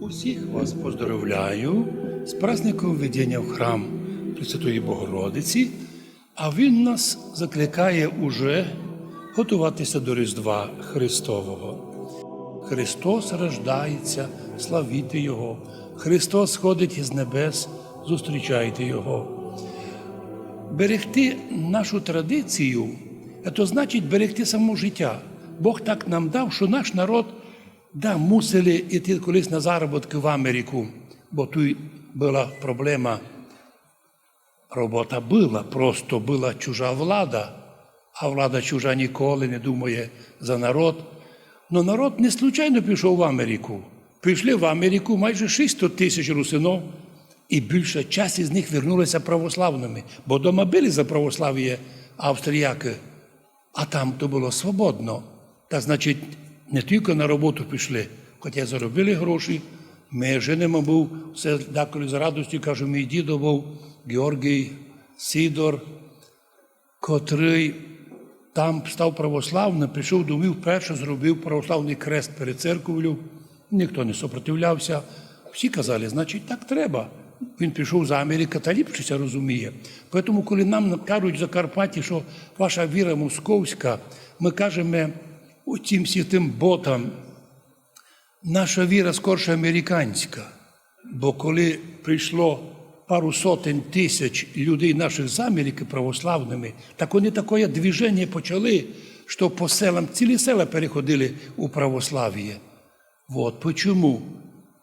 Усіх вас поздравляю з праздником введення в храм Пресвятої Богородиці, а Він нас закликає уже готуватися до Різдва Христового. Христос рождається, славіте Його. Христос сходить із небес, зустрічайте Його. Берегти нашу традицію це значить берегти само життя. Бог так нам дав, що наш народ да, мусили йти колись на заробітки в Америку, бо тут була проблема. Робота була, просто була чужа влада, а влада чужа ніколи не думає за народ. Но народ не случайно пішов в Америку. Пішли в Америку майже 600 тисяч русинов, і більша частина з них вернулися православними, бо дома були за православ'я австріяки, а там то було свободно. Та значить, не тільки на роботу пішли, хоча заробили гроші. Ми женимо був, все деколи з радістю кажу, мій дідо був Георгій Сідор, котрий там став православним, прийшов до Львів, вперше зробив православний крест перед церковлю. Ніхто не сопротивлявся. Всі казали, значить, так треба. Він пішов з Америки та ліпше розуміє. Тому, коли нам кажуть в Закарпатті, що ваша віра московська, ми кажемо всім тим ботам, наша віра скорше американська. Бо коли прийшло пару сотень тисяч людей наших з Америки православними, так вони таке движення почали, що по селам цілі села переходили у православ'я. Вот почему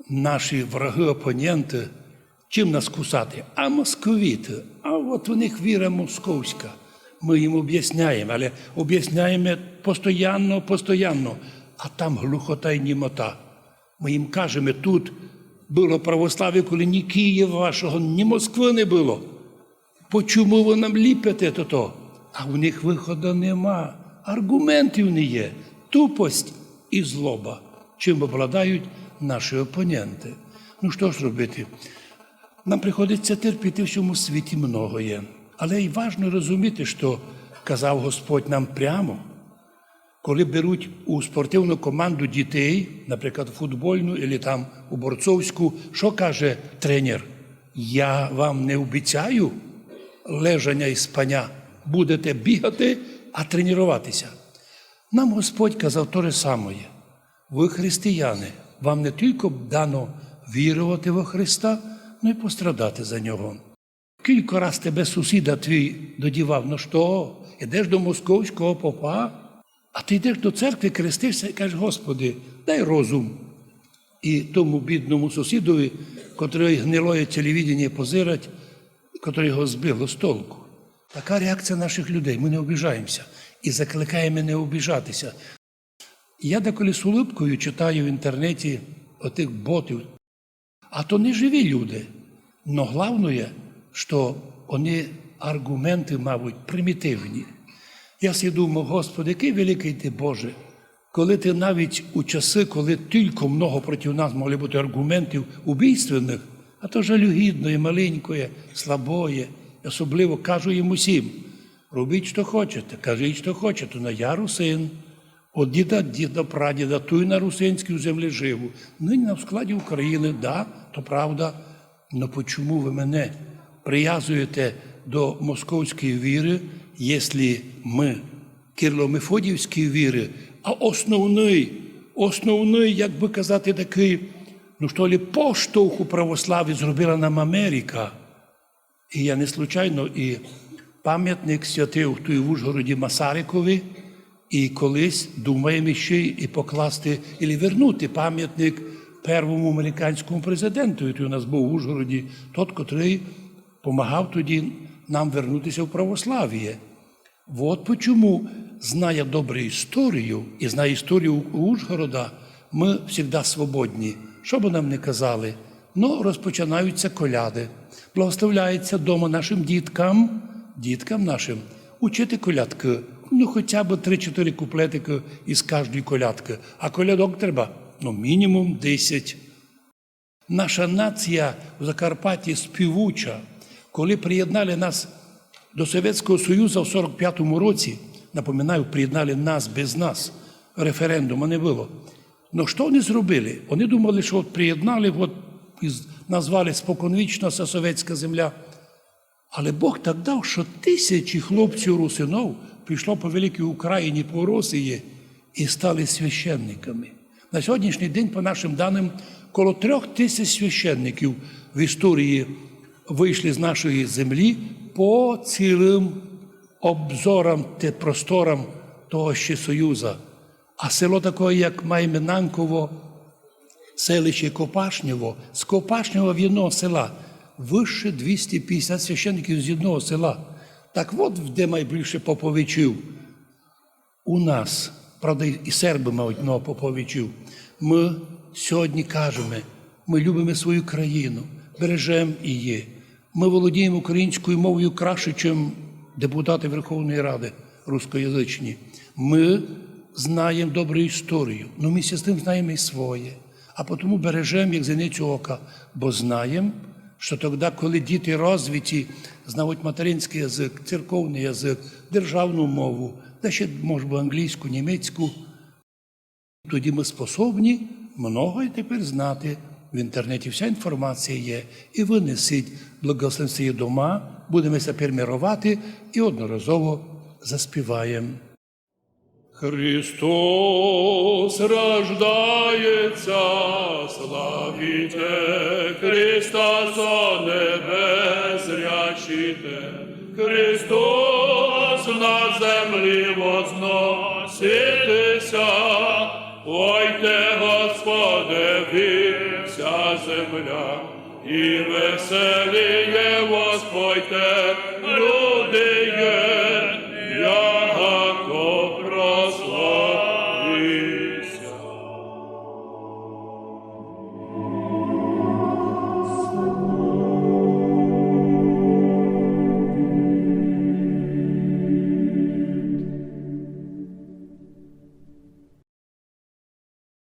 наші враги, опоненти, чим нас кусати? А московіти. А от у них віра московська. Ми їм об'ясняємо, але об'ясняємо постійно, постійно, а там глухота і німота. Ми їм кажемо, тут було православ'я, коли ні Києва вашого, ні Москви не було. Почому ви нам ліпите то? то? А в них виходу нема. Аргументів не є. Тупость і злоба, чим обладають наші опоненти. Ну що ж робити? Нам приходиться терпіти в цьому світі многоє. Але й важливо розуміти, що казав Господь нам прямо, коли беруть у спортивну команду дітей, наприклад, футбольну або там у борцовську, що каже тренер? Я вам не обіцяю лежання і спання. Будете бігати, а тренуватися. Нам Господь казав те саме. Ви християни, вам не тільки дано вірувати во Христа, але й пострадати за нього. Кілька раз тебе сусіда твій додівав, ну що, ідеш до московського попа, а ти йдеш до церкви, крестишся і кажеш, Господи, дай розум. І тому бідному сусідові, котрий гнилоє телевідення позирать, котрий його збило з толку. Така реакція наших людей. Ми не обіжаємося і закликаємо не обіжатися. Я деколи з улипкою читаю в інтернеті отих ботів, а то не живі люди. Но головне, що вони аргументи, мабуть, примітивні. Я думав, Господи, який великий ти Боже, коли ти навіть у часи, коли тільки много проти нас могли бути аргументів убійственних, а то жалюгідної, маленької, слабої, особливо кажу їм усім, робіть, що хочете, кажіть, що хочете, но я русин. От діда, діда, прадіда, ту й на русинській землі живу. Нині на складі України, да, то правда. Но почому ви мене прив'язуєте до московської віри, якщо ми кирло-мефодіївської віри, а основний, основний, як би казати, такий, ну що ли, поштовх у православі зробила нам Америка. І я не случайно і пам'ятник святив в Ужгороді Масарикові, і колись думаємо ще і покласти, і вернути пам'ятник первому американському президенту, який у нас був в Ужгороді, тот, котрий допомагав тоді нам вернутися в православ'я. От чому, зная добре історію і знає історію Ужгорода, ми завжди свободні. Що би нам не казали? Ну, розпочинаються коляди. Благословляється дома нашим діткам, діткам нашим, учити колядки. Ну, хоча б 3-4 куплетики із кожної колядки. А колядок треба ну, мінімум 10. Наша нація в Закарпатті співуча. Коли приєднали нас до Совєтського Союзу в 45-му році, напоминаю, приєднали нас без нас. Референдуму не було. Ну що вони зробили? Вони думали, що от приєднали, от назвали споконвічно совєтська земля. Але Бог так дав, що тисячі хлопців русинов пішло по великій Україні, по Росії і стали священниками. На сьогоднішній день, по нашим даним, коло трьох тисяч священників в історії вийшли з нашої землі по цілим обзорам та просторам того ще Союзу. А село таке, як Майменанково, селище Копашнєво, з Копашнєва в одного села вище 250 священників з одного села. Так от де найбільше поповичів у нас, правда, і серби мають много поповичів. Ми сьогодні кажемо, ми любимо свою країну, бережемо її. Ми володіємо українською мовою краще, ніж депутати Верховної Ради рускоязичні. Ми знаємо добру історію, але ми з тим знаємо і своє. А тому бережемо як зеницю ока, бо знаємо, що тоді, коли діти розвиті, знають материнський язик, церковний язик, державну мову, та ще, може, би, англійську, німецьку, тоді ми способні много і тепер знати. В інтернеті вся інформація є. І ви несіть благословенці дома, будемо тепер і одноразово заспіваємо. Христос рождається, славіте Христа со небес зрячите. Христос земля, і веселіє Господь те, люди.